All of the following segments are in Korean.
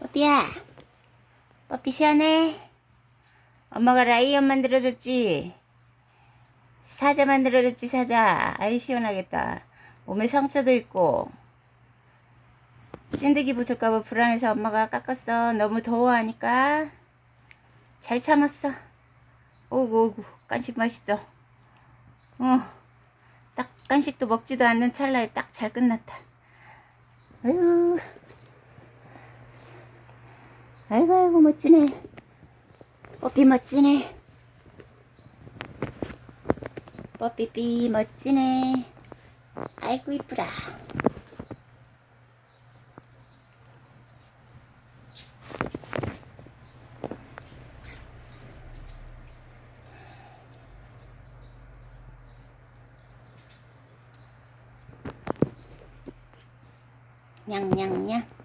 뽀삐야. 뽀삐 시원해? 엄마가 라이언 만들어줬지? 사자 만들어줬지, 사자. 아이, 시원하겠다. 몸에 상처도 있고. 찐득이 붙을까봐 불안해서 엄마가 깎았어. 너무 더워하니까. 잘 참았어. 오구, 오구. 간식 맛있죠? 어. 딱 간식도 먹지도 않는 찰나에 딱 잘 끝났다. 아이고. 아이고, 아이고, 멋지네. 뽀삐 멋지네. 뽀삐삐 멋지네. 아이고, 이쁘라. 냥냥냥.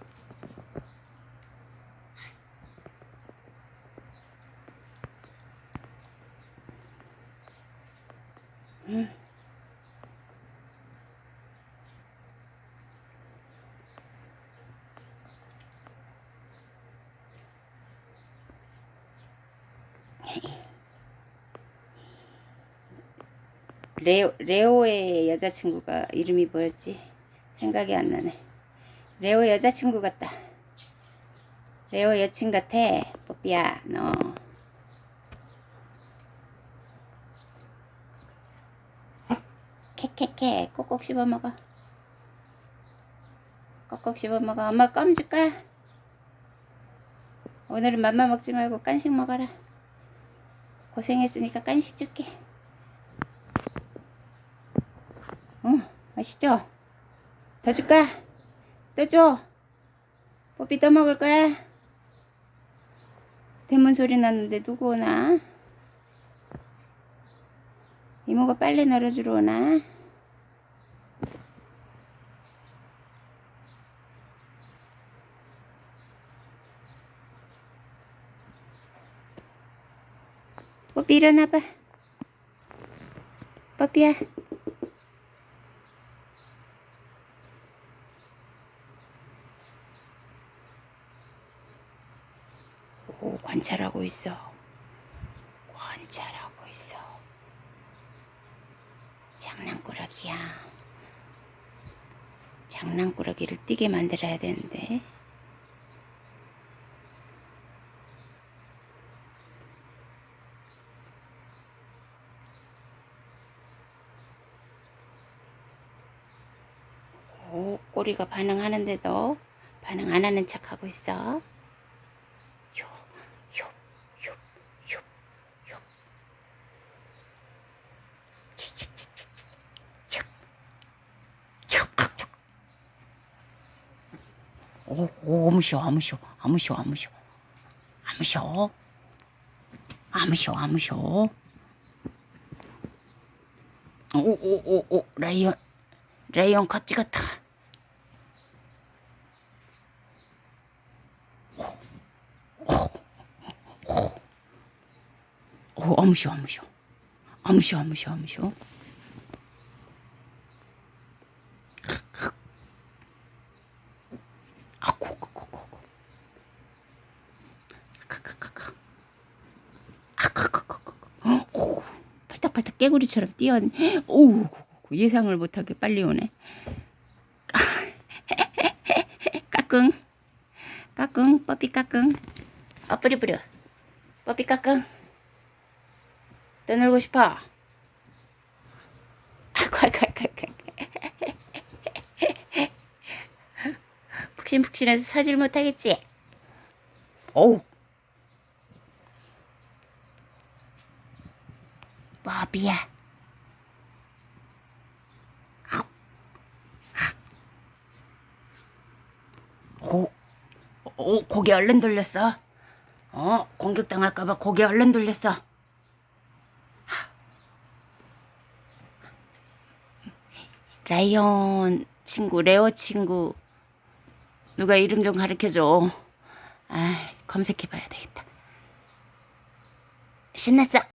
레오, 레오의 여자친구가 이름이 뭐였지? 생각이 안 나네. 레오 여자친구 같다. 레오 여친 같아. 뽀삐야, 너. 캐캐캐, 꼭꼭 씹어 먹어. 꼭꼭 씹어 먹어. 엄마 껌 줄까? 오늘은 맘마 먹지 말고 간식 먹어라. 고생했으니까 간식 줄게. 어, 맛있죠? 더 줄까? 또 줘. 뽀삐 또 먹을 거야? 대문 소리 났는데 누구 오나? 이모가 빨래 널어주러 오나? 뽀삐 일어나봐. 뽀삐야. 오, 관찰하고 있어. 관찰하고 있어. 장난꾸러기야. 장난꾸러기를 뛰게 만들어야 되는데. 오, 꼬리가 반응하는데도 반응 안 하는 척 하고 있어. 요, 요, 요, 요, 요. 오, 오, 아무쇼, 아무쇼, 아무쇼, 아무쇼, 아무쇼, 아무쇼, 아무쇼. 오, 오, 오, 오, 라이언, 라이언 컷 찍었다. 오, 아무쇼, 아무쇼. 아쿠, 아쿠, 아쿠, 아쿠. 아카카카카. 아카카카카. 오, 팔딱팔딱 깨구리처럼 뛰었네. 오, 예상을 못하게 빨리 오네. 까꿍. 까꿍, 뽀삐 까꿍. 아, 뿌리뿌려. 뽀삐 까꿍. 또 놀고 싶어? 아이고. 푹신푹신해서 사질 못하겠지? 어우. 뽀삐야. 고, 오, 고개 얼른 돌렸어. 어, 공격당할까봐 고개 얼른 돌렸어. 라이언 친구, 레오 친구. 누가 이름 좀 가르쳐줘. 아, 검색해봐야 되겠다. 신났어.